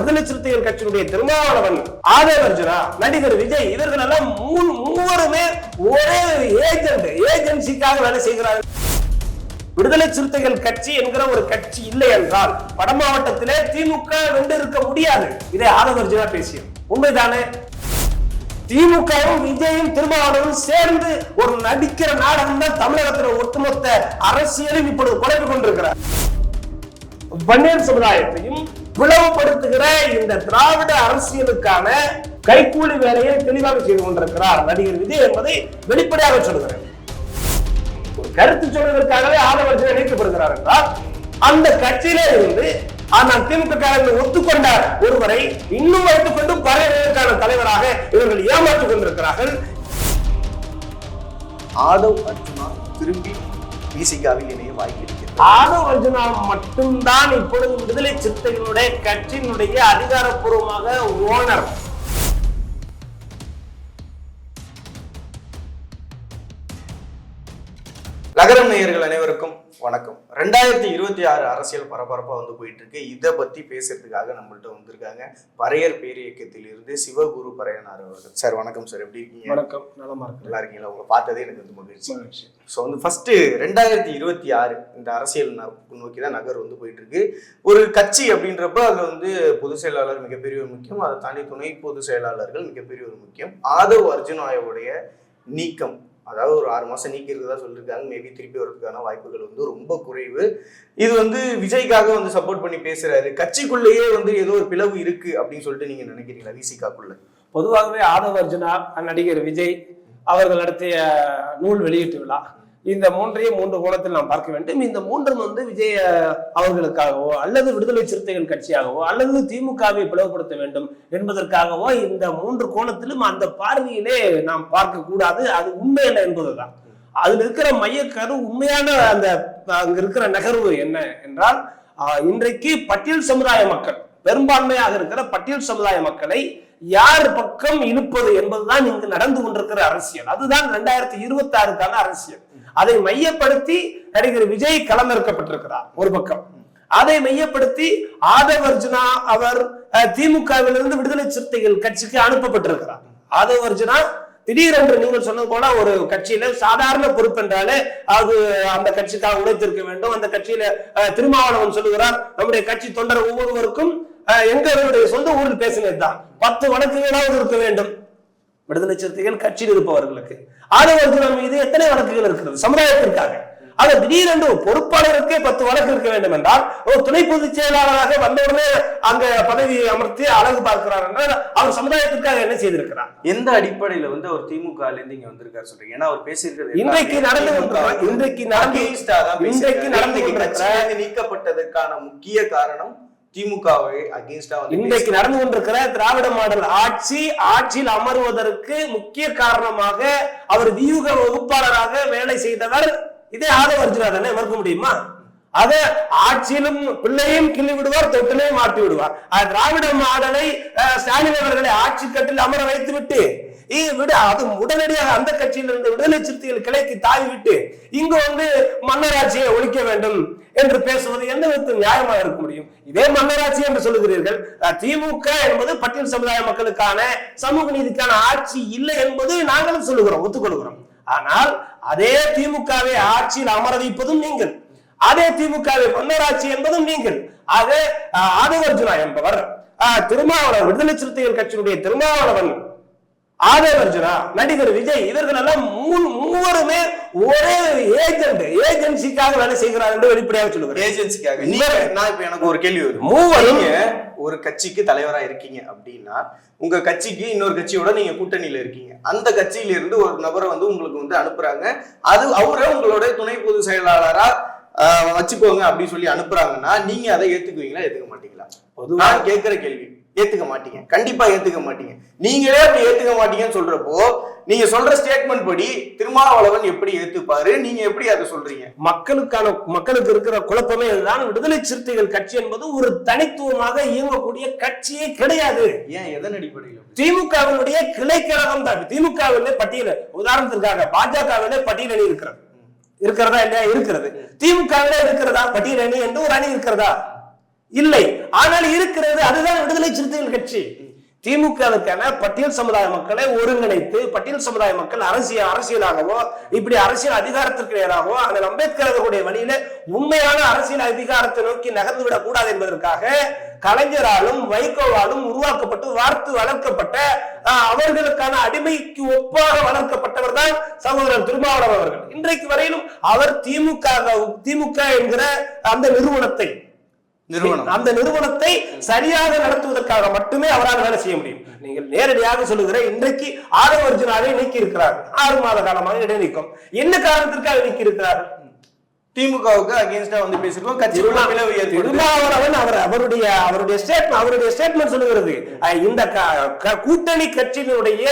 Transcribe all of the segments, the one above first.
விடுதலை சிறுத்தைகள் கட்சியினுடைய திருமாவளவன் ஆதேவர்ஜுனா நடிகர் விஜய் இவர்கள் எல்லாம் மூவருமே ஒரே ஏஜென்ட் ஏஜென்சிக்காக வேலை செய்கிறார்கள். விடுதலை சிறுத்தைகள் கட்சி என்கிற ஒரு கட்சி இல்லை என்றால் வட மாவட்டத்திலே திமுக வென்று இருக்க முடியாது. இதை ஆதவர்ஜுனா பேசியது. உண்மைதானே? திமுகவும் விஜயும் திருமாவளவும் சேர்ந்து ஒரு நடிக்கிற நாடகம் தான் தமிழகத்தில் ஒட்டுமொத்த அரசியலும் இப்பொழுது குழப்பி கொண்டிருக்கிறார். வன்னியர் சமுதாயத்தையும் பிளவுபடுத்துகிற இந்த திராவிட அரசியலுக்கான கைக்கூலி வேலையை தெளிவாக செய்து கொண்டிருக்கிறார் நடிகர் விஜய் என்பதை வெளிப்படையாக சொல்கிறேன் கருத்து சொல்வதற்காகவே ஆதரவர்கள் இணைக்கப்படுகிறார் என்றால் அந்த கட்சியிலே இருந்து ஆனால் திமுக காரர்கள் ஒத்துக்கொண்டார். ஒருவரை இன்னும் வைத்துக் கொண்டு பறையதற்கான தலைவராக இவர்கள் ஏமாற்றிக் கொண்டிருக்கிறார்கள். ஆதவ் அர்ஜுனா திரும்பி விசிகாவில் இணைய வாய்ப்பு இருக்கிறது ஆதவ் அர்ஜுனா மட்டும்தான் இப்பொழுது விடுதலை சிறுத்தைகளுடைய கட்சியினுடைய அதிகாரப்பூர்வமாக ஓனர் நகரம் நேயர்கள் அனைவருக்கும் வணக்கம். ரெண்டாயிரத்தி இருபத்தி ஆறு அரசியல் பரபரப்பா வந்து போயிட்டு இருக்கு இதை பத்தி பேசுறதுக்காக நம்மள்ட்ட வந்திருக்காங்க. பறையர் பேரியக்கத்தில் இருந்து சிவகுரு பறையனார் அவர்கள். சார் வணக்கம் சார். எப்படி இருக்கீங்க? வணக்கம். நலமா நல்லா இருக்கீங்களா? உங்களை பார்த்ததே எனக்கு வந்து மகிழ்ச்சி. இருக்கு ஸோ வந்து ஃபர்ஸ்ட் ரெண்டாயிரத்தி இருபத்தி ஆறு இந்த அரசியல் நோக்கி தான் நகர் வந்து போயிட்டு இருக்கு ஒரு கட்சி அப்படின்றப்ப அதுல வந்து பொதுச் செயலாளர் மிகப்பெரிய ஒரு முக்கியம். அதை தாண்டி துணை பொதுச் செயலாளர்கள் மிகப்பெரிய ஒரு முக்கியம். ஆதவ் அர்ஜுனாயோடைய நீக்கம். அதாவது ஒரு ஆறு மாசம் நீக்கி இருக்கிறதா சொல்லியிருக்காங்க மேபி திருப்பி வரதுக்கான வாய்ப்புகள் வந்து ரொம்ப குறைவு. இது வந்து விஜய்க்காக வந்து சப்போர்ட் பண்ணி பேசுறாரு. கட்சிக்குள்ளேயே வந்து ஏதோ ஒரு பிளவு இருக்கு அப்படின்னு சொல்லிட்டு நீங்க நினைக்கிறீங்களா? விசிகாக்குள்ள. பொதுவாகவே ஆதவ அர்ஜுனா நடிகர் விஜய் அவர்கள் நடத்திய நூல் வெளியீட்டு விழா. இந்த மூன்றையும் மூன்று கோணத்தில் நாம் பார்க்க வேண்டும். இந்த மூன்றும் வந்து விஜய அவர்களுக்காகவோ அல்லது விடுதலை சிறுத்தைகள் கட்சியாகவோ அல்லது திமுகவை பிளவுபடுத்த வேண்டும் என்பதற்காகவோ இந்த மூன்று கோணத்திலும் அந்த பார்வையிலே நாம் பார்க்க கூடாது. அது உண்மை என்ன என்பதுதான். அதில் இருக்கிற மையக்கரு உண்மையான அந்த அங்க இருக்கிற நகர்வு என்ன என்றால் இன்றைக்கு பட்டியல் சமுதாய மக்கள் பெரும்பான்மையாக இருக்கிற பட்டியல் சமுதாய மக்களை யார் பக்கம் இழுப்பது என்பதுதான் இங்கு நடந்து கொண்டிருக்கிற அரசியல். அதுதான் ரெண்டாயிரத்தி இருபத்தி ஆறுக்கான அரசியல். அதை மையப்படுத்தி நடிகர் விஜய் களமிறக்கப்பட்டிருக்கிறார் ஒரு பக்கம். அதை மையப்படுத்தி ஆதவ் அர்ஜுனா அவர் அஹ், திமுகவிலிருந்து விடுதலை சிறுத்தைகள் கட்சிக்கு அனுப்பப்பட்டிருக்கிறார். ஆதவ் அர்ஜுனா திடீரென்று நீங்கள் சொன்னது போல ஒரு கட்சியில சாதாரண பொறுப்பு என்றாலே அது அந்த கட்சிக்காக உழைத்திருக்க வேண்டும். அந்த கட்சியில திருமாவளவன் சொல்லுகிறார் நம்முடைய கட்சி தொண்டர் ஒவ்வொருவருக்கும் எங்களுடைய சொந்த ஊரில் பேசினதுதான் பத்து வழக்குகளாவது இருக்க வேண்டும். விடுதலை சிறுத்தைகள் கட்சியில் இருப்பவர்களுக்கு. ஆதவர்கள் மீது எத்தனை வழக்குகள் இருக்கிறது? சமுதாயத்திற்காக. ஆக திடீரென்று ஒரு பொறுப்பாளருக்கே பத்து வழக்கு இருக்க வேண்டும் என்றால் ஒரு துணை பொதுச் செயலாளராக வந்தவுடனே அங்க பதவி அமர்த்தி அழகு பார்க்கிறார் என்றால் அவர் சமுதாயத்திற்காக என்ன செய்திருக்கிறார்? எந்த அடிப்படையில வந்து அவர் திமுக இருந்து இங்க வந்திருக்காரு சொல்றீங்க? ஏன்னா அவர் பேசியிருக்கிறது இன்றைக்கு நடந்து இன்றைக்கு நடந்து- தான் இன்றைக்கு. நடந்து நீக்கப்பட்டதற்கான முக்கிய காரணம் திமுகவை அகேன்ஸ்டா இன்றைக்கு நடந்து கொண்டிருக்கிற திராவிட மாடல் ஆட்சி ஆட்சியில் அமர்வதற்கு முக்கிய காரணமாக அவர் வியூக வகுப்பாளராக வேலை செய்தவர் இதே ஆதவ அர்ஜுனா தானே மறுக்க முடியுமா? அத ஆட்சியிலும் பிள்ளையும் கிள்ளி விடுவார் தொட்டிலையும் மாட்டி விடுவார். திராவிட மாடலை ஸ்டாலின் அவர்களை ஆட்சி கட்டில் அமர வைத்து விட்டு விட அது உடனடியாக அந்த கட்சியில் இருந்து விடுதலை சிறுத்தைகள் கிளைக்கு தாவிவிட்டு இங்கு வந்து மன்னராட்சியை ஒழிக்க வேண்டும் என்று பேசுவது எந்த விதத்தில் நியாயமாக இருக்க முடியும்? இதே மன்னராட்சி என்று சொல்லுகிறீர்கள். திமுக என்பது பட்டியல் சமுதாய மக்களுக்கான சமூக நீதிக்கான ஆட்சி இல்லை என்பது நாங்களும் சொல்லுகிறோம் ஒத்துக்கொள்கிறோம். ஆனால் அதே திமுகவை ஆட்சியில் அமர வைப்பதும் நீங்கள். அதே திமுகவை மன்னராட்சி என்பதும் நீங்கள். ஆக அஹ், ஆதவர்ஜுனா என்பவர் திருமாவளவன் விடுதலை சிறுத்தைகள் கட்சியினுடைய திருமாவளவன் ஆதவர்ஜுனா நடிகர் விஜய் இவர்கள் எல்லாம் மூவருமே ஒரே ஏஜென்ட் ஏஜென்சிக்காக வேலை செய்கிறார் என்று வெளிப்படையாக சொல்லுகிறேன் ஏஜென்சிக்காக நீங்க நான் இப்ப எனக்கு ஒரு கேள்வி வருது. மூவரும் ஒரு கட்சிக்கு தலைவரா இருக்கீங்க அப்படின்னா உங்க கட்சிக்கு இன்னொரு கட்சியோட நீங்க கூட்டணியில இருக்கீங்க. அந்த கட்சியில இருந்து ஒரு நபரை வந்து உங்களுக்கு வந்து அனுப்புறாங்க. அது அவரை உங்களோட துணை பொதுச் செயலாளரா வச்சுக்கோங்க அப்படின்னு சொல்லி அனுப்புறாங்கன்னா நீங்க அதை ஏத்துக்குவீங்களா ஏத்துக்க மாட்டீங்களா? பொதுவா நான் கேட்கிற கேள்வி. ஏத்துக்க மாட்டீங்க. கண்டிப்பா ஏத்துக்க மாட்டீங்க. நீங்களே அப்படி ஏத்துக்க மாட்டீங்கன்னு சொல்றப்போ நீங்க சொல்ற ஸ்டேட்மெண்ட் படி திருமாவளவன் எப்படி ஏத்துப்பாரு? நீங்க எப்படி அதை சொல்றீங்க? மக்களுக்கான மக்களுக்கு இருக்கிற குழப்பமே இதுதான். விடுதலை சிறுத்தைகள் கட்சி என்பது ஒரு தனித்துவமாக இயங்கக்கூடிய கட்சியே கிடையாது. ஏன்? எதன் அடிப்படையில்? திமுகவினுடைய கிளைக்கழகம் தான். திமுகவிலே பட்டியல் உதாரணத்திற்காக பாஜகவிலே பட்டியல் அணி இருக்கிறது. இருக்கிறதா இல்லையா? இருக்கிறது. திமுகவிலே இருக்கிறதா? பட்டியல் அணி என்று ஒரு அணி இருக்கிறதா? இல்லை. ஆனால் இருக்கிறது அதுதான் விடுதலை சிறுத்தைகள் கட்சி. திமுகவுக்கான பட்டியல் சமுதாய மக்களை ஒருங்கிணைத்து பட்டியல் சமுதாய மக்கள் அரசியல் அரசியலாகவோ இப்படி அரசியல் அதிகாரத்திற்கு நேராகவோ அந்த அம்பேத்கர் அவர்களுடைய வழியில உண்மையான அரசியல் அதிகாரத்தை நோக்கி நகர்ந்து விடக்கூடாது என்பதற்காக கலைஞராலும் வைகோவாலும் உருவாக்கப்பட்டு வார்த்து வளர்க்கப்பட்ட ஆஹ், அவர்களுக்கான அடிமைக்கு ஒப்பாக வளர்க்கப்பட்டவர் தான் சகோதரர் திருமாவளவன் அவர்கள். இன்றைக்கு வரையிலும் அவர் திமுக திமுக என்கிற அந்த நிறுவனத்தை நிறுவனம். அந்த நிறுவனத்தை சரியாக நடத்துவதற்காக மட்டுமே அவரால் வேலை செய்ய முடியும். நீங்கள் நேரடியாக சொல்லுகிற இன்றைக்கு ஆதவ அர்ஜுனாவை நீக்கி இருக்கிறார் ஆறு மாத காலமாக இடைநீக்கம். என்ன காரணத்திற்காக நீக்கி இருக்கிறார் திமுகவுக்கு அகேன்ஸ்டா வந்து பேசிருக்கோம் ஏற்படுது திருமாவளவன் அவர் அவருடைய அவருடைய ஸ்டேட்மெண்ட் அவருடைய ஸ்டேட்மெண்ட் சொல்லுகிறது. இந்த கூட்டணி கட்சியினுடைய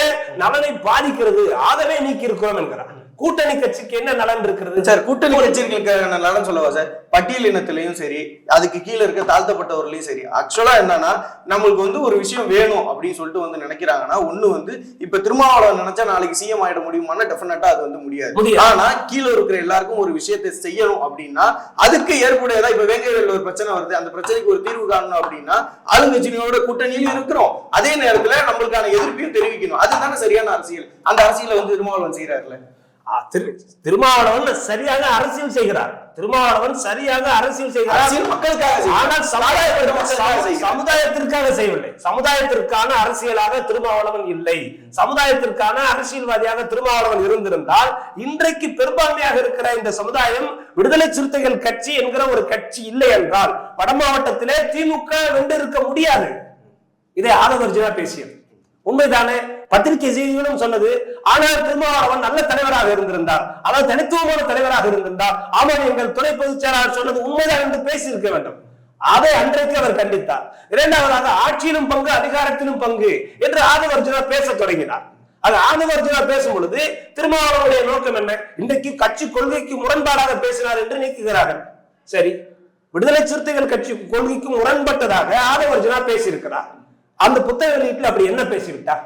நலனை பாதிக்கிறது. ஆகவே நீக்கி இருக்கிறோம் என்கிறார். கூட்டணி கட்சிக்கு என்ன நலன் இருக்கிறது? சார் கூட்டணி கட்சிகளுக்கான நலன் சொல்லவா சார்? பட்டியல் இனத்திலையும் சரி அதுக்கு கீழே இருக்க தாழ்த்தப்பட்டவர்களையும் சரி ஆக்சுவலா என்னன்னா நம்மளுக்கு வந்து ஒரு விஷயம் வேணும் அப்படின்னு சொல்லிட்டு வந்து நினைக்கிறாங்கன்னா ஒண்ணு வந்து இப்ப திருமாவளவன் நினைச்சா நாளைக்கு சிஎம் ஆயிட முடியுமானா டெஃபினட்டா அது வந்து முடியாது. ஆனா கீழே இருக்கிற எல்லாருக்கும் ஒரு விஷயத்தை செய்யணும் அப்படின்னா அதுக்கு ஏற்புடையதா இப்ப வேங்கையில் ஒரு பிரச்சனை வருது. அந்த பிரச்சனைக்கு ஒரு தீர்வு காணணும் அப்படின்னா ஆளுங்கட்சிகளோட கூட்டணியிலும் இருக்கிறோம். அதே நேரத்துல நம்மளுக்கான எதிர்ப்பையும் தெரிவிக்கணும். அதுதானே சரியான அரசியல்? அந்த அரசியலை வந்து திருமாவளவன் செய்யறாருல திரு- திருமாவளவன் சரியாக அரசியல் செய்கிறார். திருமாவளவன் சரியாக அரசியல் செய்கிறார். மக்களுக்காக. ஆனால். சமுதாயத்திற்காக செய்யவில்லை. சமுதாயத்திற்கான அரசியலாக திருமாவளவன் இல்லை. சமுதாயத்திற்கான அரசியல்வாதியாக திருமாவளவன் இருந்திருந்தால் இன்றைக்கு பெரும்பான்மையாக இருக்கிற இந்த சமுதாயம் விடுதலை சிறுத்தைகள் கட்சி என்கிற ஒரு கட்சி இல்லை என்றால் வட மாவட்டத்திலே திமுக வென்றிருக்க முடியாது. இதை ஆதவர்ஜினா பேசியது. உண்மைதானே? பத்திரிகை செய்திகளும் சொன்னது ஆனால் திருமாவளவன் நல்ல தலைவராக இருந்திருந்தார். அதாவது தனித்துவமான தலைவராக இருந்திருந்தார். ஆமாம் எங்கள் துணை பொதுச் செயலாளர் சொன்னது உண்மைதான் என்று பேசியிருக்க வேண்டும். அதை அன்றைக்கு அவர் கண்டித்தார். இரண்டாவதாக ஆட்சியிலும் பங்கு அதிகாரத்திலும் பங்கு என்று ஆதவர்ஜுனா பேசத் தொடங்கினார். அது ஆதவர்ஜுனா பேசும் பொழுது திருமாவளவனுடைய நோக்கம் என்ன? இன்றைக்கு கட்சி கொள்கைக்கு முரண்பாடாக பேசினார் என்று நீக்குகிறார்கள். சரி விடுதலை சிறுத்தைகள் கட்சி கொள்கைக்கு முரண்பட்டதாக ஆதவர்ஜுனா பேசியிருக்கிறார். அந்த புத்தக வெளியீட்டில் அப்படி என்ன பேசிவிட்டார்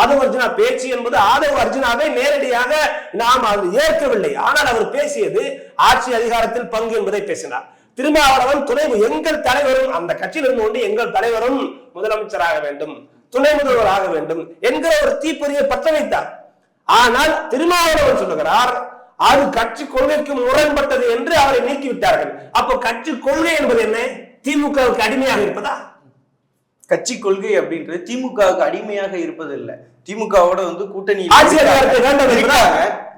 ஆதவ அர்ஜுனா பேச்சு என்பது ஆதவ அர்ஜுனாவை நேரடியாக நாம் அது ஏற்கவில்லை. ஆனால் அவர் பேசியது ஆட்சி அதிகாரத்தில் பங்கு என்பதை பேசினார். திருமாவளவன் துணை எங்கள் தலைவரும் அந்த கட்சியில் இருந்து கொண்டு எங்கள் தலைவரும் முதலமைச்சராக வேண்டும். துணை முதல்வர் ஆக வேண்டும் என்கிற ஒரு தீப்பொறியை பற்ற வைத்தார். ஆனால் திருமாவளவன் சொல்லுகிறார் அது கட்சி கொள்கைக்கு முரண்பட்டது என்று அவரை நீக்கிவிட்டார்கள். அப்போ கட்சி கொள்கை என்பது என்ன? திமுகவுக்கு அடிமையாக இருப்பதா? கட்சி கொள்கை அப்படின்றது திமுகவுக்கு அடிமையாக இருப்பது இல்ல திமுகவோட வந்து கூட்டணி?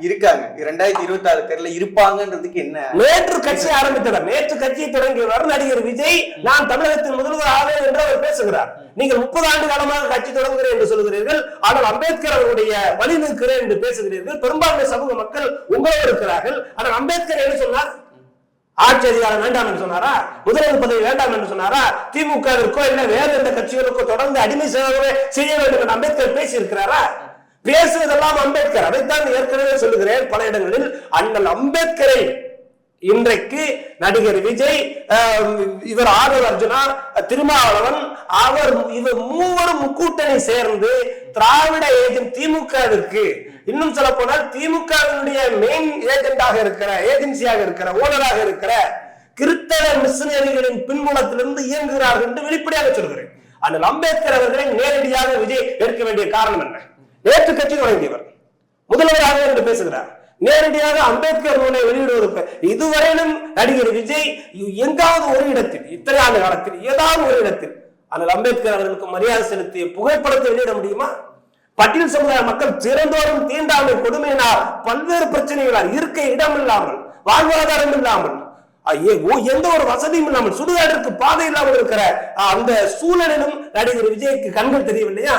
இருக்காங்க. இரண்டாயிரத்தி இருபத்தி ஆறு தேர்தல இருப்பாங்கன்றதுக்கு என்ன? நேற்று கட்சி ஆரம்பித்தவர் நேற்று கட்சியை தொடங்கியவர் நடிகர் விஜய் நான் தமிழகத்தின் முதல்வர் ஆவேன் என்று அவர் பேசுகிறார். நீங்கள் முப்பது ஆண்டு காலமாக கட்சி தொடங்குகிறேன் என்று சொல்கிறீர்கள் ஆனால் அம்பேத்கர் அவருடைய வழி நிற்கிறேன் என்று பேசுகிறீர்கள். பெரும்பான்மை சமூக மக்கள் உங்களோடு இருக்கிறார்கள். ஆனால் அம்பேத்கர் என்ன சொன்னார்? ஆட்சி அதிகாரம் வேண்டாம் என்று சொன்னாரா? முதல்வர் பதவி வேண்டாம் என்று சொன்னாரா? திமுகவிற்கோ இல்ல வேறு எந்த கட்சிகளுக்கோ தொடர்ந்து அடிமை சேவை செய்ய வேண்டும் என்று அம்பேத்கர் பேசி இருக்கிறாரா பேசுவதெல்லாம் அம்பேத்கர். அதைத்தான் ஏற்கனவே சொல்லுகிறேன். பல இடங்களில் அண்ணல் அம்பேத்கரை இன்றைக்கு நடிகர் விஜய் இவர் ஆதவ அர்ஜுனா திருமாவளவன் அவர் இவர் மூவரும் முக்கூட்டணி சேர்ந்து திராவிட ஏஜென்ட் திமுகவிற்கு இன்னும் சொல்ல போனால் திமுகவினுடைய மெயின் ஏஜென்டாக இருக்கிற ஏஜென்சியாக இருக்கிற ஓனராக இருக்கிற கிறித்தவ மிஷினரிகளின் பின்புலத்திலிருந்து இயங்குகிறார்கள் என்று வெளிப்படையாக சொல்கிறேன். ஆனால் அம்பேத்கர் அவர்களை நேரடியாக விஜய் எடுக்க வேண்டிய காரணம் என்ன? நேற்று கட்சி தொடங்கியவர். முதல்வராக என்று பேசுகிறார். நேரடியாக அம்பேத்கர் நூலை வெளியிடுவதற்கு இதுவரையிலும் நடிகர் விஜய் எங்காவது ஒரு இடத்தில் இத்தனை ஆண்டு காலத்தில் ஏதாவது ஒரு இடத்தில் ஆனால் அம்பேத்கர் அவர்களுக்கு மரியாதை செலுத்திய புகைப்படத்தை வெளியிட முடியுமா? பட்டியல் சமுதாய மக்கள் திறந்தோறும் தீண்டாமை கொடுமையினால் பல்வேறு பிரச்சனைகளால் இருக்க இடம் இல்லாமல் வாழ்வாதாரம் இல்லாமல் ஓ, எந்த ஒரு வசதியும் இல்லாமல் சுடுகாட்டிற்கு பாதை இல்லாமல் இருக்கிற அந்த சூழலிலும் நடிகர் விஜய்க்கு கண்கள் தெரியவில்லையா?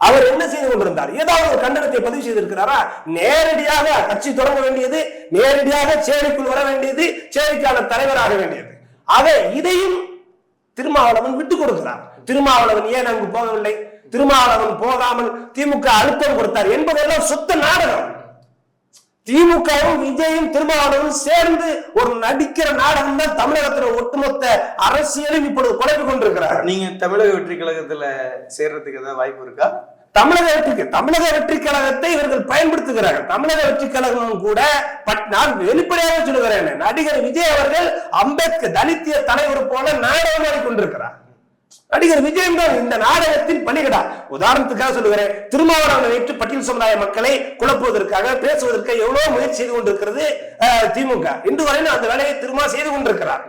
அவர் என்ன செய்து கொண்டிருந்தார்? ஏதாவது ஒரு கண்டனத்தை பதிவு செய்திருக்கிறாரா? நேரடியாக கட்சி தொடங்க வேண்டியது நேரடியாக சேரிக்குள் வர வேண்டியது சேரிக்கான தலைவராக வேண்டியது. ஆக இதையும் திருமாவளவன் விட்டுக் கொடுக்கிறார். திருமாவளவன் ஏன் அங்கு போகவில்லை? திருமாவளவன் போகாமல் திமுக அழுத்தம் கொடுத்தார் என்பதெல்லாம் சுத்த நாடகம். திமுகவும் விஜயும் திருமாவளவனும் சேர்ந்து ஒரு நடிக்கிற நாடகம் தான் தமிழகத்துல ஒட்டுமொத்த அரசியலும் இப்பொழுது குழப்பி கொண்டிருக்கிறார் நீங்க தமிழக வெற்றி கழகத்துல சேர்றதுக்கு ஏதாவது வாய்ப்பு இருக்கா? தமிழக வெற்றிக்கு தமிழக வெற்றி கழகத்தை இவர்கள் பயன்படுத்துகிறார்கள். தமிழக வெற்றி கழகம் கூட பட் நான் வெளிப்படையாக சொல்லுகிறேன். நடிகர் விஜய் அவர்கள் அம்பேத்கர் தலித்திய தலைவர் போல நாடகமாடி கொண்டிருக்கிறார். நடிகர் விஜயம் தான் இந்த நாடகத்தின் பணிகடா. உதாரணத்துக்காக சொல்லுகிறேன் திருமாவளவனை வைத்து பட்டியல் சமுதாய மக்களை குழப்புவதற்காக பேசுவதற்கு எவ்வளவு முயற்சி செய்து கொண்டிருக்கிறது திமுக. இன்று வரையிலும் அந்த வேலையை திருமா செய்து கொண்டிருக்கிறார்.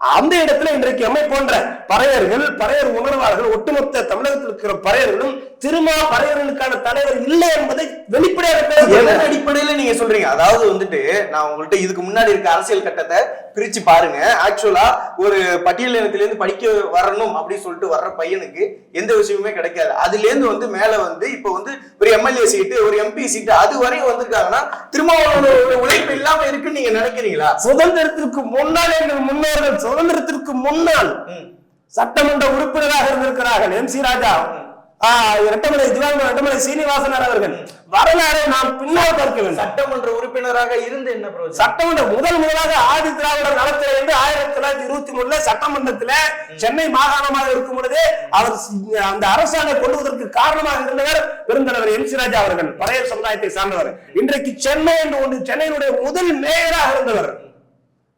அந்த இடத்துல இன்றைக்கு எம்மை போன்ற பறையர்கள் பறையர் உணர்வாளர்கள் ஒட்டுமொத்த தமிழகத்தில் இருக்கிற பறையர்களும் திருமா பறையர்களுக்கான தலைவர் இல்லை என்பதை வெளிப்படையாக. அடிப்படையில நீங்க சொல்றீங்க. அதாவது வந்துட்டு நான் உங்கள்ட்ட இதுக்கு முன்னாடி இருக்க அரசியல் கட்டத்தை பிரிச்சு பாருங்க. ஆக்சுவலா ஒரு பட்டியல் இனத்துல இருந்து படிக்க வரணும் அப்படின்னு சொல்லிட்டு வர்ற பையனுக்கு எந்த விஷயமுமே கிடைக்காது. அதுல இருந்து வந்து மேல வந்து இப்ப வந்து ஒரு எம்எல்ஏ சீட்டு ஒரு எம்பி சீட்டு அது வரையும் வந்திருக்காங்கன்னா திருமாவளவனோட உழைப்பு இல்லாம இருக்குன்னு நீங்க நினைக்கிறீங்களா? சுதந்திரத்திற்கு முன்னால் எங்கள் முன்னோர்கள் சுதந்திரத்திற்கு முன்னால். சட்டமன்ற உறுப்பினராக இருந்திருக்கிறார்கள். M C Raja. இரட்டமலை திவான் இரட்டமலை சீனிவாசனர் அவர்கள். வரலாறை நாம் பின்னால் பார்க்க வேண்டும். சட்டமன்ற உறுப்பினராக இருந்து என்ன சட்டமன்ற முதல் முதலாக ஆதி திராவிடர் நலத்துறை என்று ஆயிரத்தி தொள்ளாயிரத்தி இருபத்தி மூணுல சட்டமன்றத்துல சென்னை மாகாணமாக இருக்கும் பொழுது அவர் அந்த அரசாணை கொள்வதற்கு காரணமாக இருந்தவர் பெருந்தலைவர் எம் சி ராஜா அவர்கள் பழைய சமுதாயத்தை சார்ந்தவர். இன்றைக்கு சென்னை என்று ஒன்று சென்னையினுடைய முதல் மேயராக இருந்தவர்.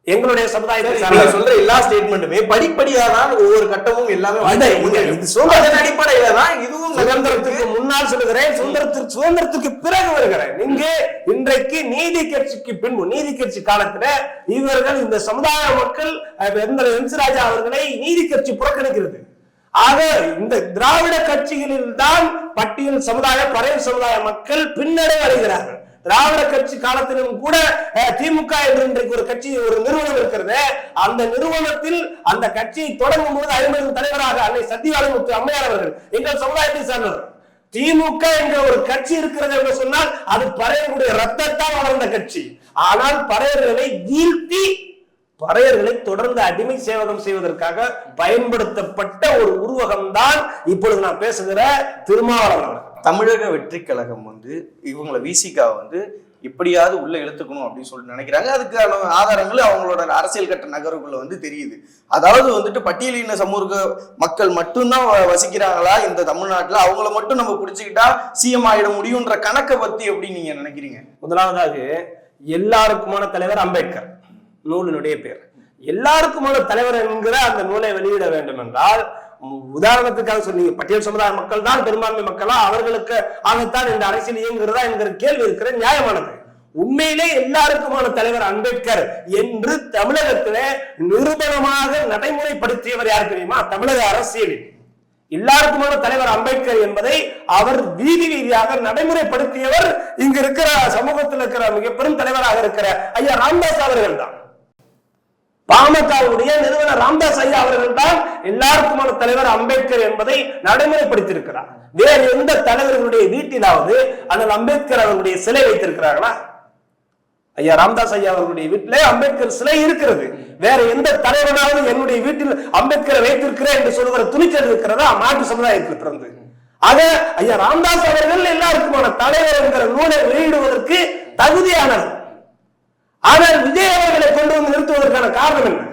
எங்களுடைய சமுதாயத்தை சொல்ற எல்லா ஸ்டேட்மெண்ட்டுமே படிப்படியா தான் ஒவ்வொரு கட்டமும் எல்லாமே இது- வந்து இது- முடியும். இது சுதந்திர- அதன் அடிப்படையில தான் இதுவும் சுதந்திரத்துக்கு முன்னால் சொல்லுகிறேன். சுதந்திரத்திற்கு சுதந்திரத்துக்கு பிறகு வருகிறேன். நீங்க இன்றைக்கு நீதி கட்சிக்கு பின்பு நீதி கட்சி காலத்துல இவர்கள் இந்த சமுதாய மக்கள் வெம்சராஜா அவர்களை நீதி கட்சி புறக்கணிக்கிறது. ஆக இந்த திராவிட கட்சிகளில் தான் பட்டியல் சமுதாய பறையல் சமுதாய மக்கள் பின்னடை அடைகிறார்கள் திராவிட கட்சி காலத்திலும் கூட அஹ், திமுக என்று இன்றைக்கு ஒரு கட்சி ஒரு நிறுவனம் இருக்கிறது. அந்த நிறுவனத்தில் அந்த கட்சியை தொடங்கும் போது ஐம்பது தலைவராக அன்னை சத்தியாலமுத்து அம்மையார் அவர்கள் எங்கள் சமுதாயத்தை சார்ந்தவர். திமுக என்ற ஒரு கட்சி இருக்கிறது என்று சொன்னால் அது பறையனுடைய ரத்தத்தால் வளர்ந்த கட்சி. ஆனால் பறையர்களை வீழ்த்தி பறையர்களை தொடர்ந்து அடிமை சேவகம் செய்வதற்காக பயன்படுத்தப்பட்ட ஒரு உருவகம் தான் இப்பொழுது நான் பேசுகிற திருமாவளவன். தமிழக வெற்றி கழகம் வந்து இவங்களை விசிகாவை வந்து எப்படியாவது உள்ள இழுத்துக்கணும் அப்படின்னு சொல்லிட்டு நினைக்கிறாங்க. அதுக்கான ஆதாரங்கள் அவங்களோட அரசியல் கட்ட நகர்வுக்குள்ள வந்து தெரியுது. அதாவது வந்துட்டு பட்டியலின சமூக மக்கள் மட்டும்தான் வசிக்கிறாங்களா இந்த தமிழ்நாட்டுல? அவங்கள மட்டும் நம்ம பிடிச்சுக்கிட்டா சிஎம் ஆயிட முடியுன்ற கணக்கை பத்தி எப்படி நீங்க நினைக்கிறீங்க? முதலாவதாக எல்லாருக்குமான தலைவர் அம்பேத்கர். நூலினுடைய பேர் எல்லாருக்குமான தலைவர் என்கிற அந்த நூலை வெளியிட வேண்டும் என்றால் உதாரணத்துக்காக சொன்னீங்க பட்டியல் சமுதாய மக்கள் தான் பெரும்பான்மை மக்களா அவர்களுக்கு ஆகத்தான் இந்த அரசியல் இயங்குகிறதா என்கிற கேள்வி இருக்கிற நியாயமானது. உண்மையிலே எல்லாருக்குமான தலைவர் அம்பேத்கர் என்று தமிழகத்திலே நிரூபணமாக நடைமுறைப்படுத்தியவர் யார் தெரியுமா? தமிழக அரசியலில் எல்லாருக்குமான தலைவர் அம்பேத்கர் என்பதை அவர் வீதி வீதியாக நடைமுறைப்படுத்தியவர் இங்க இருக்கிற சமூகத்தில் இருக்கிற மிக பெரும் தலைவராக இருக்கிற ஐயா ராம்தாஸ் அவர்கள் தான். பாமகவுடைய நிறுவனர் ராம்தாஸ் ஐயா அவர்கள் தான் எல்லாருக்குமான தலைவர் அம்பேத்கர் என்பதை நடைமுறைப்படுத்தியிருக்கிறார். வேறு எந்த தலைவர்களுடைய வீட்டிலாவது அந்த அம்பேத்கர் அவர்களுடைய சிலை வைத்திருக்கிறார்களா? ஐயா ராம்தாஸ் ஐயா அவர்களுடைய வீட்டிலே அம்பேத்கர் சிலை இருக்கிறது. வேற எந்த தலைவனாவது என்னுடைய வீட்டில் அம்பேத்கரை வைத்திருக்கிறேன் என்று சொல்லுகிற துணிச்சல் இருக்கிறதா? மாற்று சமுதாயத்தில் பிறந்து. ஆக ஐயா ராம்தாஸ் அவர்கள் எல்லாருக்குமான தலைவர் என்கிற நூலை வெளியிடுவதற்கு தகுதியானது ஆனால் விஜய் அவர்களை கொண்டு வந்து நிறுத்துவதற்கான காரணம் என்ன?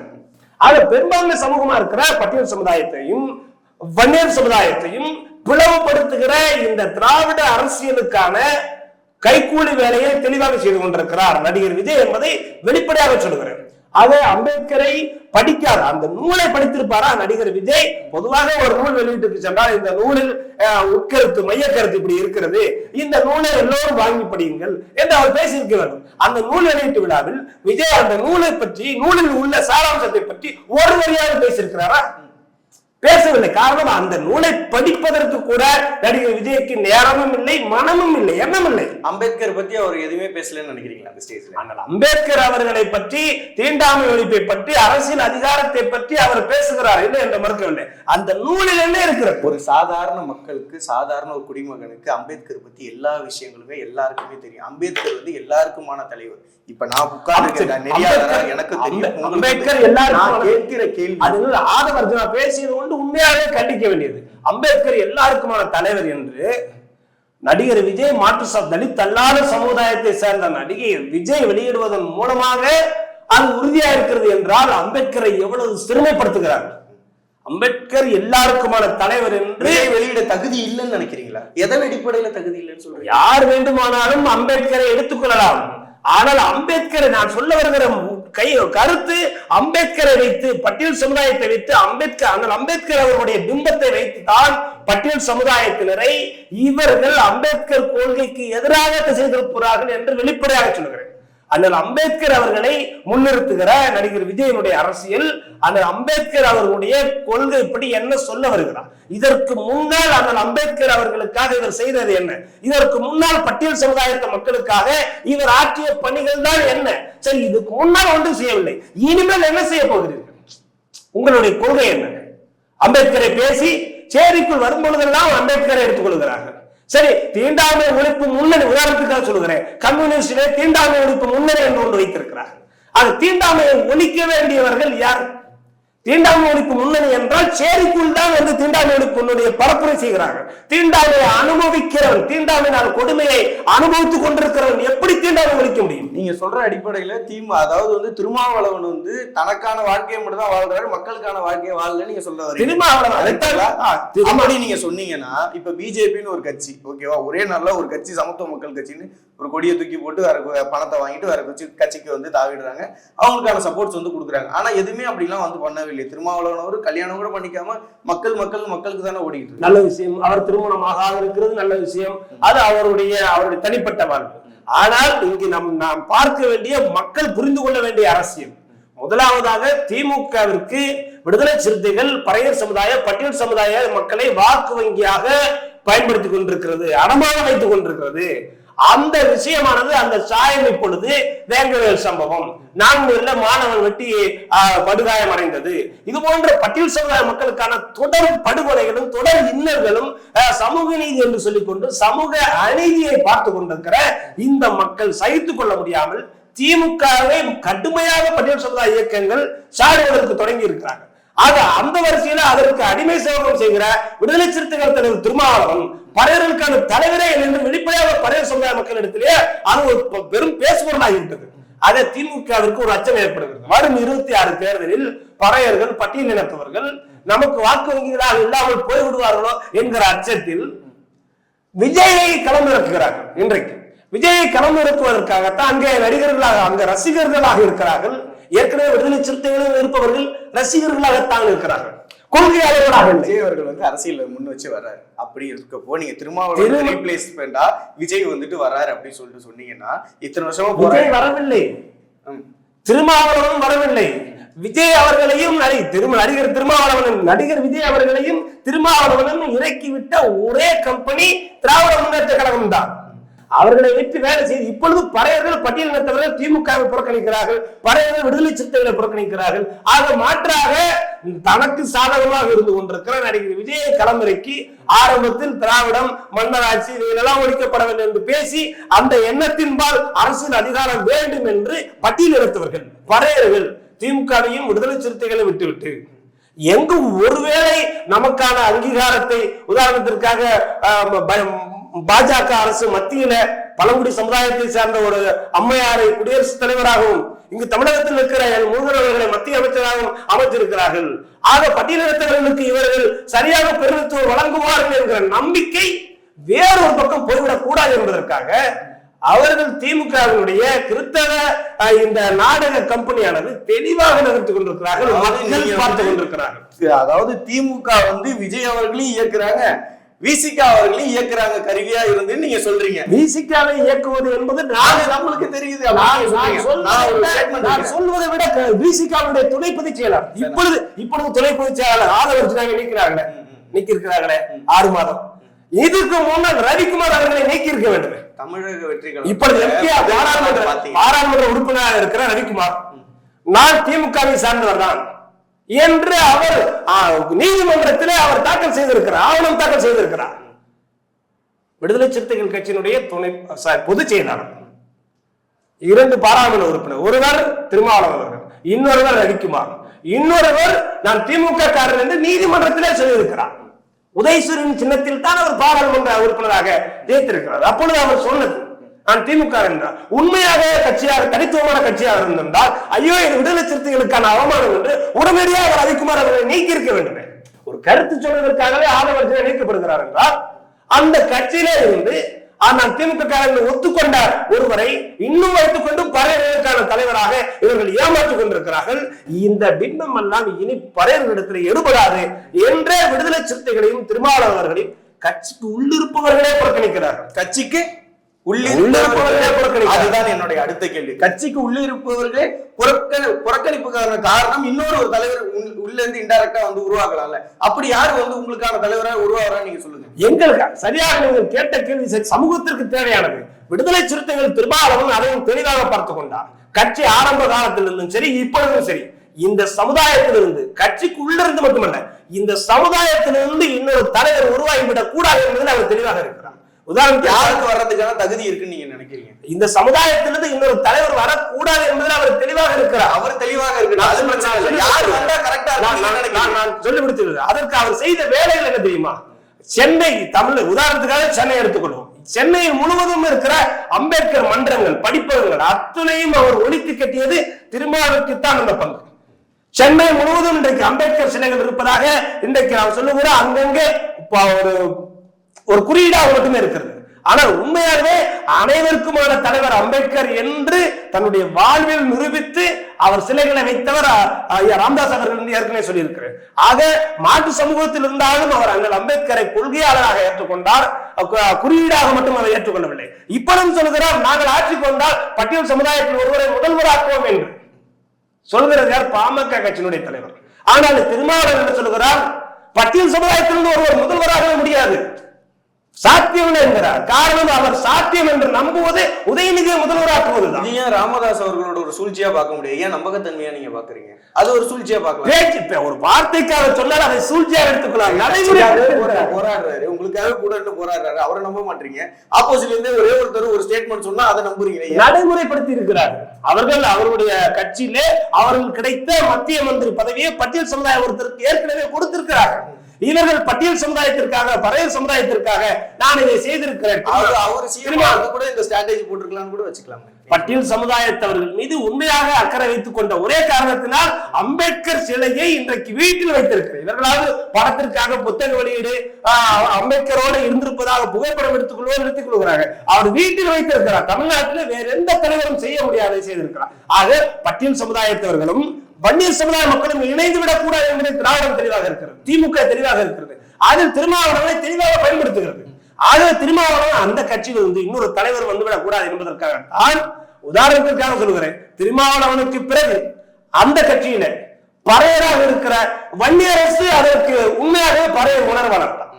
ஆக பெரும்பான்மை சமூகமா இருக்கிற பட்டியல் சமுதாயத்தையும் வன்னியர் சமுதாயத்தையும் பிளவுபடுத்துகிற இந்த திராவிட அரசியலுக்கான கைக்கூலி வேலையை தெளிவாக செய்து கொண்டிருக்கிறார் நடிகர் விஜய் என்பதை வெளிப்படையாக சொல்லுகிறேன். ஆக அம்பேத்கரை படிக்காத அந்த நூலை படித்திருப்பாரா நடிகர் விஜய்? பொதுவாக ஒரு நூல் வெளியிட்டு சென்றால் இந்த நூலில் அஹ், உட்கருத்து மைய கருத்து இப்படி இருக்கிறது. இந்த நூலை எல்லோரும் வாங்கி படியுங்கள் என்று அவர் பேசியிருக்க வேண்டும் அந்த நூல் வெளியீட்டு விழாவில் விஜய் அந்த நூலை பற்றி நூலில் உள்ள சாராம்சத்தை பற்றி ஒரு வரியாக பேசியிருக்கிறாரா? பேசவில்லை காரணம் அந்த நூலை படிப்பதற்கு கூட நடிகர் விஜய்க்கு நேரமும் இல்லை மனமும் இல்லை எண்ணமும் இல்லை. அம்பேத்கர் பத்தி அவர் எதுவுமே பேசலன்னு நினைக்கிறீங்களா அந்த ஸ்டேஜ்ல ஆனால் அம்பேத்கர் அவர்களை பற்றி தீண்டாமை ஒழிப்பை பற்றி அரசியல் அதிகாரத்தை பற்றி அவர் பேசுகிறார் இல்லை என்று மறுக்கவில்லை. அந்த நூலில் என்ன இருக்கிறது? ஒரு சாதாரண மக்களுக்கு சாதாரண ஒரு குடிமகனுக்கு அம்பேத்கர் பத்தி எல்லா விஷயங்களுமே எல்லாருக்குமே தெரியும். அம்பேத்கர் வந்து எல்லாருக்குமான தலைவர். இப்ப நான் உட்கார்ந்து எனக்கு தெரியும். அம்பேத்கர் நான் கேட்கிற கேள்வி. அதில் ஆதவர்ஜனா பேசியது கொண்டு உண்மையாகவே கண்டிக்க வேண்டியது. அம்பேத்கர் எல்லாருக்குமான தலைவர் என்று நடிகர் விஜய் மாற்று தலித் அல்லாத சமுதாயத்தை சேர்ந்த நடிகர் விஜய் வெளியிடுவதன் மூலமாக அது உறுதியா இருக்கிறது என்றால் அம்பேத்கரை எவ்வளவு சிறுமைப்படுத்துகிறார்கள் அம்பேத்கர் எல்லாருக்குமான தலைவர் என்று வெளியிட தகுதி இல்லைன்னு நினைக்கிறீங்களா? எதன் அடிப்படையில தகுதி இல்லைன்னு சொல்றீங்க? யார் வேண்டுமானாலும் அம்பேத்கரை எடுத்துக்கொள்ளலாம் ஆனால் அம்பேத்கரை நான் சொல்ல வருகிற கை கருத்து அம்பேத்கரை வைத்து பட்டியல் சமுதாயத்தை வைத்து அம்பேத்கர் ஆனால் அம்பேத்கர் அவருடைய பிம்பத்தை வைத்து தான் பட்டியல் சமுதாயத்தினரை இவர்கள் அம்பேத்கர் கொள்கைக்கு எதிராக திசை திருப்புகிறார்கள் என்று வெளிப்படையாக சொல்கிறேன் அண்ணல் அம்பேத்கர் அவர்களை முன்னிறுத்துகிற நடிகர் விஜயனுடைய அரசியல் அண்ணல் அம்பேத்கர் அவர்களுடைய கொள்கைப்படி என்ன சொல்ல வருகிறார்? இதற்கு முன்னால் அண்ணல் அம்பேத்கர் அவர்களுக்காக இவர் செய்தது என்ன? இதற்கு முன்னால் பட்டியல் சமுதாயத்த மக்களுக்காக இவர் ஆற்றிய பணிகள் தான் என்ன? சரி இதுக்கு முன்னால் ஒன்றும் செய்யவில்லை. இனிமேல் என்ன செய்ய போகிறீர்கள்? உங்களுடைய கொள்கை என்ன? அம்பேத்கரை பேசி சேரிக்குள் வரும் பொழுதெல்லாம் அம்பேத்கரை எடுத்துக்கொள்கிறார்கள் சரி தீண்டாமை ஒழிப்பு முன்னணி உதாரணத்துக்காக சொல்லுகிறேன். கம்யூனிஸ்டிலே தீண்டாமை ஒழிப்பு முன்னணி என்று ஒன்று வைத்திருக்கிறார் அது தீண்டாமையை ஒழிக்க வேண்டியவர்கள் யார்? தீண்டாமை ஒழிப்பு முன்னணி என்றால் சேரிக்குள் தான் வந்து தீண்டாமை ஒழிப்பு முன்னணியை பரப்புரை செய்கிறார்கள். தீண்டாமையை அனுபவிக்கிறவன் தீண்டாமையினால் கொடுமையை அனுபவித்துக் கொண்டிருக்கிறவன் எப்படி தீண்டாமை ஒழிக்க முடியும்? நீங்க சொல்ற அடிப்படையில திமுக அதாவது வந்து திருமாவளவன் வந்து தனக்கான வாழ்க்கையை மட்டும் தான் வாழ்றாரு மக்களுக்கான வாழ்க்கையை வாழல நீங்க வரீங்க திருமாவளவன் நீங்க சொன்னீங்கன்னா இப்ப பிஜேபின்னு ஒரு கட்சி ஓகேவா ஒரே நாள்ல ஒரு கட்சி சமத்துவ மக்கள் கட்சின்னு ஒரு கொடியை தூக்கி போட்டு வேற பணத்தை வாங்கிட்டு வேற கட்சி கட்சிக்கு வந்து தாவிடுறாங்க. அவங்களுக்கான சப்போர்ட்ஸ் வந்து கொடுக்குறாங்க. ஆனா எதுவுமே அப்படிலாம் வந்து பண்ணவில்லை திருமாவளவன் அவர் கல்யாணம் கூட பண்ணிக்காம மக்கள் மக்கள் மக்களுக்கு தானே ஓடிட்டு. நல்ல விஷயம். அவர் திருமணமாக இருக்கிறது நல்ல விஷயம். அது அவருடைய அவருடைய தனிப்பட்ட வாழ்வு. ஆனால் இங்கு நம் நாம் பார்க்க வேண்டிய மக்கள் புரிந்து கொள்ள வேண்டிய அரசியல். முதலாவதாக திமுகவிற்கு விடுதலை சிறுத்தைகள் பறையர் சமுதாய பட்டியல் சமுதாய மக்களை வாக்கு வங்கியாக பயன்படுத்திக் கொண்டிருக்கிறது. அடமாக வைத்துக் கொண்டிருக்கிறது. அந்த விஷயமானது அந்த சாயம் இப்பொழுது வேங்கவேல் சம்பவம். நான்குல மாணவன் வெட்டி ஆஹ், படுகாயம் அடைந்தது. இது போன்ற பட்டியல் சமுதாய மக்களுக்கான தொடர் படுகொலைகளும் தொடர் இன்னல்களும் ஆஹ், சமூக நீதி என்று சொல்லிக்கொண்டு சமூக அநீதியை பார்த்து கொண்டிருக்கிற இந்த மக்கள் சகித்துக் கொள்ள முடியாமல் திமுகவை கடுமையாக பட்டியல் சமுதாய இயக்கங்கள் சாடுவதற்கு தொடங்கி இருக்கிறார்கள். ஆக அந்த வரிசையில அதற்கு அடிமை சேவகம் செய்கிற விடுதலை சிறுத்தைகள் தலைவர் திருமாவளவன் பறையர்களுக்கான தலைவரே என்று வெளிப்படையாக பறையர் சமுதாய மக்களிடத்திலேயே அது ஒரு பெரும் பெரும் பேசுபொருளாகிவிட்டது. அதை திமுகவிற்கு ஒரு அச்சம் ஏற்படுகிறது. வரும் இருபத்தி ஆறு தேர்தலில் பறையர்கள் பட்டியலினத்தவர்கள் நமக்கு வாக்கு வங்கிகளாக இல்லாமல் போய்விடுவார்களோ என்கிற அச்சத்தில் விஜயை களமிறக்குகிறார்கள் இன்றைக்கு. விஜயை களமிறக்குவதற்காகத்தான் அங்கே நடிகர்களாக அங்க ரசிகர்களாக இருக்கிறார்கள். ஏற்கனவே விடுதலை சிறுத்தைகளும் இருப்பவர்கள் ரசிகர்களாகத்தான் இருக்கிறார்கள். கொள்கையாளர்களாக விஜய் அவர்கள் வந்து அரசியல்ல முன் வச்சு வர்றாரு. அப்படி இருக்கப்போ நீங்க திருமாவளவன் திரு- ரீப்ளேஸ்மெண்டா விஜய் வந்துட்டு வர்றாரு அப்படின்னு சொல்லிட்டு சொன்னீங்கன்னா இத்தனை வருஷமா விஜய் வரவில்லை. ம். திருமாவளவன் வரவில்லை. விஜய் அவர்களையும் நடி திரு நடிகர் திருமாவளவன் நடிகர் விஜய் அவர்களையும் திருமாவளவனும் இறக்கிவிட்ட ஒரே கம்பெனி திராவிட முன்னேற்ற கழகம் தான். அவர்களை வைத்து வேலை செய்து இப்பொழுது பறையர்கள் பட்டியலினத்தவர்கள் திமுகவை புறக்கணிக்கிறார்கள் பறையர்கள் விடுதலை சிறுத்தைகளை புறக்கணிக்கிறார்கள். ஆக மாற்றாக தனக்கு சாதகமாக இருந்து கொண்டிருக்கிற நடிகர் விஜயை களமிறக்கி ஆரம்பத்தில் திராவிடம் மன்னராட்சி இதெல்லாம் ஒழிக்கப்பட வேண்டும் என்று பேசி அந்த எண்ணத்தின்பால் அரசியல் அதிகாரம் வேண்டும் என்று பட்டியல் இனத்தவர்கள் பறையர்கள் திமுகவையும் விடுதலை சிறுத்தைகளை விட்டுவிட்டு. எங்கு ஒருவேளை நமக்கான அங்கீகாரத்தை உதாரணத்திற்காக ஆஹ், பாஜக அரசு மத்தியில பழங்குடி சமுதாயத்தை சார்ந்த ஒரு அம்மையாரை குடியரசுத் தலைவராகவும் இங்கு தமிழகத்தில் இருக்கிற என் முருகனவர்களை மத்திய அமைச்சராகவும் அமைத்திருக்கிறார்கள். ஆக பட்டியலினத்தவர்களுக்கு இவர்கள் சரியாக பிரதிநிதித்துவம் வழங்குவார்கள் என்கிற நம்பிக்கை வேறொரு பக்கம் போய்விடக் கூடாது என்பதற்காக அவர்கள் திமுகவினுடைய கிறித்தவ இந்த நாடக கம்பெனியானது தெளிவாக நகர்த்தி கொண்டிருக்கிறார்கள். மக்கள் பார்த்து கொண்டிருக்கிறார்கள். அதாவது திமுக வந்து விஜய் அவர்களையும் இயக்குறாங்க. விசிக அவர்களையும் இயக்குறாங்க. கருவியா இருந்து நீங்க சொல்றீங்க. விசிகாவை இயக்குவது என்பது நான் நம்மளுக்கு தெரியுது. நான். சொல்வதை விட- விசிகாவுடைய துணை பொதுச் செயலாளர் இப்பொழுது இப்பொழுது துணை பொதுச் செயலாளர் ஆதரவு நீக்கிறாங்களே. நீக்கி இருக்கிறாங்களே ஆறு மாதம். இதுக்கு முன்னால் ரவிக்குமார் அவர்களை நீக்கி இருக்க வேண்டும். தமிழக வெற்றி கழகம். இப்பொழுது எம்பி பாராளுமன்ற. பாராளுமன்ற உறுப்பினராக இருக்கிற ரவிக்குமார். நான் திமுகவை சார்ந்தவர் தான் என்று அவர் ஆ, நீதிமன்றத்திலே அவர் தாக்கல் செய்திருக்கிறார் ஆவணம் தாக்கல் செய்திருக்கிறார். விடுதலை சிறுத்தைகள் கட்சியினுடைய துணை பொதுச் செயலாளர். இரண்டு பாராளுமன்ற உறுப்பினர் ஒருவர் திருமாவளவன் அவர்கள் இன்னொருவர் ரவிக்குமார். இன்னொருவர் நான் திமுக காரர் என்று நீதிமன்றத்திலே சொல்லியிருக்கிறார். உதயசூரியன் சின்னத்தில் தான் அவர் பாராளுமன்ற உறுப்பினராக ஜெயித்திருக்கிறார். அப்பொழுது அவர் சொன்னது நான் திமுக என்றார் உண்மையாக கட்சியாக தனித்துவமான கட்சியாக இருந்திருந்தால் ஐயோ இது விடுதலை சிறுத்தைகளுக்கான அவமானம் என்று உடனடியாக அவர் ரவிக்குமார் அவர்களை நீக்கி இருக்க வேண்டும். ஒரு கருத்து சொல்வதற்காகவே ஆதவர்ஜன நீக்கப்படுகிறார் என்றால் அந்த கட்சியிலே இருந்து ஆனால் திமுக காரர்கள் ஒத்துக்கொண்ட ஒருவரை இன்னும் வைத்துக் கொண்டு பறையர்களுக்கான தலைவராக இவர்கள் ஏமாற்றிக் கொண்டிருக்கிறார்கள். இந்த பிம்பம் எல்லாம் இனி பறையர்களிடத்தில் எடுபடாது என்ற விடுதலை சிறுத்தைகளையும் திருமாவளவர்களையும் கட்சிக்கு உள்ளிருப்பவர்களே புறக்கணிக்கிறார்கள். கட்சிக்கு அதுதான் என்னுடைய அடுத்த கேள்வி. கட்சிக்கு உள்ளே இருப்பவர்களே புறக்க புறக்கணிப்புக்கான காரணம் இன்னொரு ஒரு தலைவர் உள்- உள்ள இருந்து இன்டைரக்டா வந்து உருவாக்கலாம்ல அப்படி யார் வந்து உங்களுக்கான தலைவரா உருவாகிறா நீங்க சொல்லுங்க. எங்களுக்கு சரியாக நீங்கள் கேட்ட கேள்வி சரி, சமூகத்திற்கு தேவையானது. விடுதலை சிறுத்தைகள் திருமாவளவன் அதையும் தெளிவாக பார்த்து கொண்டார். கட்சி ஆரம்ப காலத்திலிருந்தும் சரி இப்பொழுதும் சரி இந்த சமுதாயத்திலிருந்து கட்சிக்கு உள்ளிருந்து மட்டுமல்ல இந்த சமுதாயத்திலிருந்து இன்னொரு தலைவர் உருவாகிவிடக் கூடாது என்பதில் அவர் தெளிவாக இருக்கிறார். உதாரணத்துக்கு யாருக்கு வர்றதுக்கான தகுதி இருக்குன்னு நீங்க நினைக்கிறீங்க? இந்த சமுதாயத்திலிருந்து இன்னொரு தலைவர் வரக்கூடாது என்பதில் அவர் தெளிவாக இருக்கிறார். அவர் தெளிவாக இருக்கு அது பிரச்சனை இல்லை. யார் வந்தா கரெக்டா நான் நான் நான் நான் சொல்லி முடிச்சிருக்கிறேன் அதற்கு அவர் செய்த வேலைகள் என்ன தெரியுமா? சென்னை தமிழ் உதாரணத்துக்காக சென்னை எடுத்துக்கொள்வோம் சென்னையில் முழுவதும் இருக்கிற அம்பேத்கர் மன்றங்கள் படிப்பகங்கள் அத்தனையும் அவர் ஒழித்து கட்டியது திருமாவளவுக்குத்தான் அந்த பங்கு. சென்னை முழுவதும் இன்றைக்கு அம்பேத்கர் சிலைகள் இருப்பதாக இன்றைக்கு நாம் சொல்லுகிற அங்கங்கே இப்ப ஒரு ஒரு குறியீடாக மட்டுமே இருக்கிறது. ஆனால் உண்மையாகவே அனைவருக்குமான தலைவர் அம்பேத்கர் என்று தன்னுடைய வாழ்வில் நிரூபித்து அவர் சிலைகளை வைத்தவர் ராம்தாஸ் ராமதாஸ் அவர்கள் ஏற்கனவே சொல்லியிருக்கிறார். ஆக மாற்று சமூகத்தில் இருந்தாலும் அவர் அண்ணல் அம்பேத்கரை கொள்கையாளராக ஏற்றுக்கொண்டார். குறியீடாக மட்டும் அவர் ஏற்றுக்கொள்ளவில்லை. இப்பொழுதும் சொல்கிறார் நாங்கள் ஆட்சி கொண்டால் பட்டியல் சமுதாயத்தில் ஒருவரை முதல்வராக்குவோம் என்று. சொல்கிறது யார்? பாமக கட்சியினுடைய தலைவர். ஆனால் திருமாவளவன் என்ன சொல்கிறார்? பட்டியல் சமுதாயத்திலிருந்து ஒருவர் முதல்வராகவே முடியாது. சாத்தியம் என்கிறார் காரணம் அவர் சாத்தியம் என்று நம்புவது உதயநிதியை முதல்வராக்குவதுதான். ஏன் ராமதாஸ் அவர்களோட ஒரு சூழ்ச்சியா பார்க்க முடியாது? ஏன் நம்பகத்தன்மையா நீங்க பாக்குறீங்க அது ஒரு சூழ்ச்சியா பார்க்கலாம். இப்ப ஒரு வார்த்தைக்காக சொன்னால் அதை நடைமுறை போரா- போராடுறாரு. உங்களுக்காக கூட போராடுறாரு. அவரை நம்ப மாட்டீங்க. ஆப்போசிட்ல இருந்து ஒரே ஒருத்தர் ஒரு ஸ்டேட்மெண்ட் சொன்னா அதை நம்புறீங்க? நடைமுறைப்படுத்தி இருக்கிறார் அவர்கள் அவருடைய கட்சியிலே அவர்கள் கிடைத்த மத்திய மந்திரி பதவியை பட்டியல் சமுதாய ஒருத்தருக்கு ஏற்கனவே கொடுத்திருக்கிறார்கள். இவர்கள் பட்டியல் சமுதாயத்திற்காக பறையர் சமுதாயத்திற்காக நான் இதை செய்திருக்கிறேன். அவர் கூட இந்த ஸ்ட்ராட்டஜி போட்டுருக்கலாம்னு கூட வச்சுக்கலாமே. பட்டியல் சமுதாயத்தவர்கள் மீது உண்மையாக அக்கறை வைத்துக் கொண்ட ஒரே காரணத்தினால் அம்பேத்கர் சிலையை இன்றைக்கு வீட்டில் வைத்திருக்கிறது இவர்களாவது படத்திற்காக புத்தக வெளியீடு அம்பேத்கரோடு இருந்திருப்பதாக புகைப்படம் எடுத்துக் கொள்வோம் எடுத்துக் கொள்கிறாங்க அவர் வீட்டில் வைத்திருக்கிறார். தமிழ்நாட்டில் வேற எந்த தலைவரும் செய்ய முடியாத செய்திருக்கிறார். ஆக பட்டியல் சமுதாயத்தவர்களும் வன்னியர் சமுதாய மக்களும் இணைந்து விடக்கூடாது என்பதை திராவிடம் தெளிவாக இருக்கிறது. திமுக தெளிவாக இருக்கிறது. அதில் திருமாவளவனை தெளிவாக பயன்படுத்துகிறது. ஆகவே திருமாவளவன் அந்த கட்சியில் இருந்து இன்னொரு தலைவர் வந்துவிடக் கூடாது என்பதற்காக தான் உதாரணத்திற்காக சொல்கிறேன் திருமாவளவனுக்கு பிறகு அந்த கட்சியில பறையராக இருக்கிற வன்னியரசு அதற்கு உண்மையாகவே பறையர் உணர்வாளர் தான்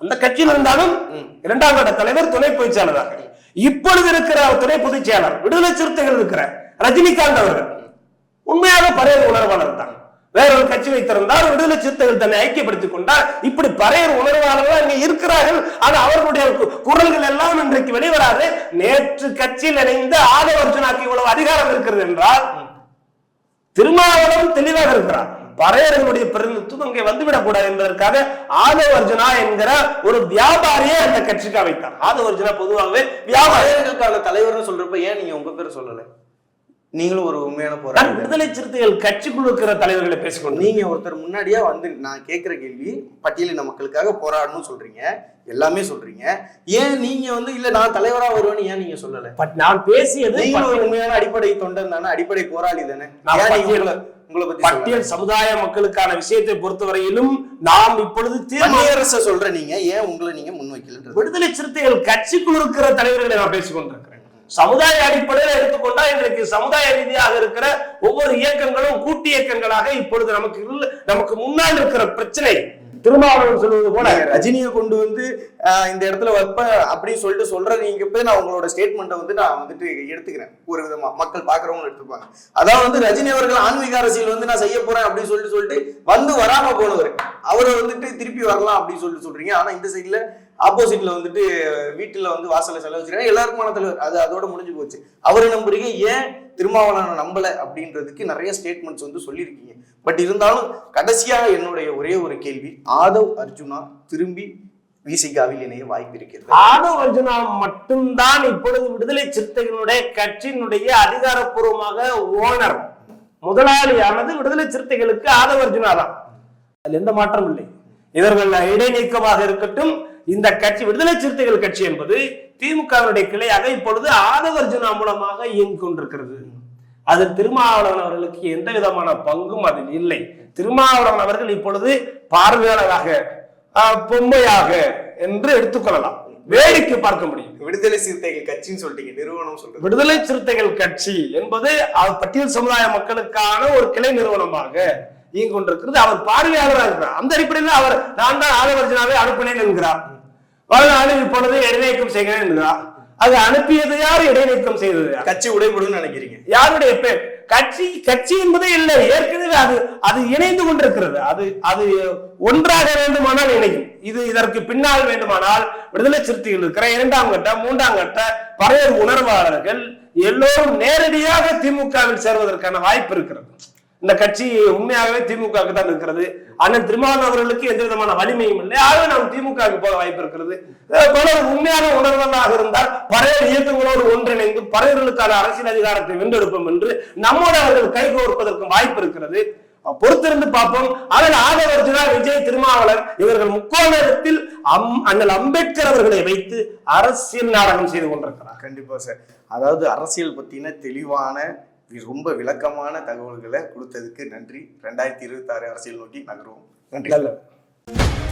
அந்த கட்சியில் இருந்தாலும் இரண்டாம் கட்ட தலைவர் துணை பொதுச் செயலராக இப்பொழுது இருக்கிற துணை பொதுச் செயலர் விடுதலை சிறுத்தைகள் இருக்கிற ரஜினிகாந்த் அவர்கள் உண்மையாக பறையர் உணர்வாளர் தான் வேறொரு கட்சி வைத்திருந்தால் விடுதலை சிறுத்தைகள் தன்னை ஐக்கியப்படுத்திக் கொண்டால் இப்படி பறையர் உணர்வாளர்கள் அங்கே இருக்கிறார்கள். ஆனால் அவர்களுடைய கு- குரல்கள் எல்லாம் இன்றைக்கு வெளிவராது. நேற்று கட்சியில் இணைந்த ஆதவர்ஜனாக்கு இவ்வளவு அதிகாரம் இருக்கிறது என்றால் திருமாவளவன் தெளிவாக இருக்கிறார் பறையர்களுடைய பிரதிநிதித்துவம் அங்கே வந்துவிடக் கூடாது என்பதற்காக ஆதவ அர்ஜுனா என்கிற ஒரு வியாபாரியே அந்த கட்சிக்கு அமைத்தார் ஆதவ அர்ஜுனா பொதுவாகவே வியாபாரிகளுக்கான தலைவர்னு சொல்றப்ப ஏன் நீங்க உங்க பேர் சொல்லலை? நீங்களும் ஒரு உண்மையான போராட்டம் விடுதலை சிறுத்தைகள் கட்சிக்குள் இருக்கிற தலைவர்களை பேசிக்கொண்டு. நீங்க ஒருத்தர் முன்னாடியே வந்து நான் கேட்கிற கேள்வி பட்டியலின மக்களுக்காக போராடணும்னு சொல்றீங்க. எல்லாமே சொல்றீங்க. ஏன் நீங்க வந்து இல்ல நான் தலைவரா வருவேன்னு ஏன் நீங்க சொல்லல? பட் நான் பேசியது நீங்களும் ஒரு உண்மையான அடிப்படை தொண்டன் தானே அடிப்படை போராளி தானே. பட்டியல் சமுதாய மக்களுக்கான விஷயத்தை பொறுத்தவரையிலும் நாம் இப்பொழுது தீர்மானம் வன்னியரச சொல்ற நீங்க ஏன் உங்களை நீங்க முன்வைக்கலன்றது விடுதலை சிறுத்தைகள் கட்சிக்குள் இருக்கிற தலைவர்களை நான் பேசிக் கொண்டிருக்கிறேன் சமுதாய அடிப்படையில் எடுத்துக்கொண்டா இன்றைக்கு சமுதாய ரீதியாக இருக்கிற ஒவ்வொரு இயக்கங்களும் கூட்டு இயக்கங்களாக இப்பொழுது நமக்கு நமக்கு முன்னால் இருக்கிற பிரச்சனை. திருமாவளவன் சொல்வது போல ரஜினியை கொண்டு வந்து இந்த இடத்துல வைப்பேன் அப்படின்னு சொல்லிட்டு சொல்ற நீங்க போய் நான் உங்களோட ஸ்டேட்மெண்ட்டை வந்து நான் வந்துட்டு எடுத்துக்கிறேன். ஒரு விதமா மக்கள் பாக்குறவங்க எடுத்துப்பாங்க. அதாவது வந்து ரஜினி அவர்கள் ஆன்மீக அரசியல் வந்து நான் செய்ய போறேன் அப்படின்னு சொல்லிட்டு சொல்லிட்டு வந்து வராம போனவர் அவரை வந்துட்டு திருப்பி வரலாம் அப்படின்னு சொல்லிட்டு சொல்றீங்க. ஆனா இந்த சைட்ல ஆப்போசிட்ல வந்துட்டு வீட்டுல வந்து வாசல செலவு வச்சிருக்காங்க எல்லாருக்குமான தலைவர். அது அதோட முடிஞ்சு போச்சு. அவரை நம்புறீங்க ஏன் திருமாவளவனை நம்பல அப்படின்றதுக்கு நிறைய ஸ்டேட்மெண்ட்ஸ் வந்து சொல்லியிருக்கீங்க. பட் இருந்தாலும் கடைசியா என்னுடைய ஒரே ஒரு கேள்வி ஆதவ் அர்ஜுனா திரும்பி விசிகாவில் இணைய வாய்ப்பு இருக்கிறது. ஆதவ் அர்ஜுனா மட்டும்தான் இப்பொழுது விடுதலை சிறுத்தைகளுடைய கட்சியினுடைய அதிகாரப்பூர்வமாக ஓனர். முதலாளியானது விடுதலை சிறுத்தைகளுக்கு ஆதவ் அர்ஜுனா தான் அதுல எந்த மாற்றம் இல்லை. இவர்கள் இடைநீக்கமாக இருக்கட்டும் இந்த கட்சி விடுதலை சிறுத்தைகள் கட்சி என்பது திமுகவினுடைய கிளையாக இப்பொழுது ஆதவர்ஜுனா மூலமாக இயங்கிக் கொண்டிருக்கிறது. அதில் திருமாவளவன் அவர்களுக்கு எந்த விதமான பங்கும் அதில் இல்லை. திருமாவளவன் அவர்கள் இப்பொழுது பார்வையாளராக பொம்மையாக என்று எடுத்துக்கொள்ளலாம் வேடிக்கை பார்க்க முடியும். விடுதலை சிறுத்தைகள் கட்சின்னு சொல்லிட்டீங்க நிறுவனம் சொல்றது. விடுதலை சிறுத்தைகள் கட்சி என்பது பட்டியல் சமுதாய மக்களுக்கான ஒரு கிளை நிறுவனமாக இயங்கிக் கொண்டிருக்கிறது அவர் பார்வையாளராக இருக்கிறார். அந்த அடிப்படையில் அவர் நான் தான் ஆதவர்ஜனாவை அனுப்பினேன் என்கிறார். வாழ்நாளில் இப்பொழுது இடைநீக்கம் செய்கிறேன் என்கிறார். அது அனுப்பியது யார்? இடைநீக்கம் செய்தது? கட்சி உடைபடுன்னு நினைக்கிறீங்க. யாருடைய பேர் கட்சி கட்சி என்பதே இல்லை. ஏற்கனவே அது அது இணைந்து கொண்டிருக்கிறது. அது அது ஒன்றாக வேண்டுமானால் இணையும். இது இதற்கு பின்னால் வேண்டுமானால் விடுதலை சிறுத்தைகள் இருக்கிற இரண்டாம் கட்ட மூன்றாம் கட்ட பறையர் உணர்வாளர்கள் எல்லோரும் நேரடியாக திமுகவில் சேர்வதற்கான வாய்ப்பு இருக்கிறது. இந்த கட்சி உண்மையாகவே திமுகவுக்கு தான் இருக்கிறது. அண்ணன் திருமாவளவன் அவர்களுக்கு எந்த விதமான வலிமையும் இல்லை. ஆகவே நாம் திமுகவுக்கு போக வாய்ப்பு இருக்கிறது. அஹ் உண்மையான உணர்வனாக இருந்தால் பழைய இயக்கங்களோடு ஒன்றிணைந்து பறையர்களுக்கான அரசியல் அதிகாரத்தை வென்றெடுப்போம் என்று நம்மோடு அவர்கள் கைகோர்ப்பதற்கும் வாய்ப்பு இருக்கிறது. பொறுத்திருந்து பார்ப்போம். அதில் ஆதவர்ஜுனா விஜய் திருமாவளர் இவர்கள் முக்கோணத்தில் அம் அண்ணல் அம்பேத்கர் அவர்களை வைத்து அரசியல் நாடகம் செய்து கொண்டிருக்கிறார். கண்டிப்பா சார். அதாவது அரசியல் பத்தின தெளிவான ரொம்ப விளக்கமான தகவல்களை கொடுத்ததுக்கு நன்றி. ரெண்டாயிரத்தி இருபத்தி ஆறு அரசியல் நோக்கி நகரும் நன்றி.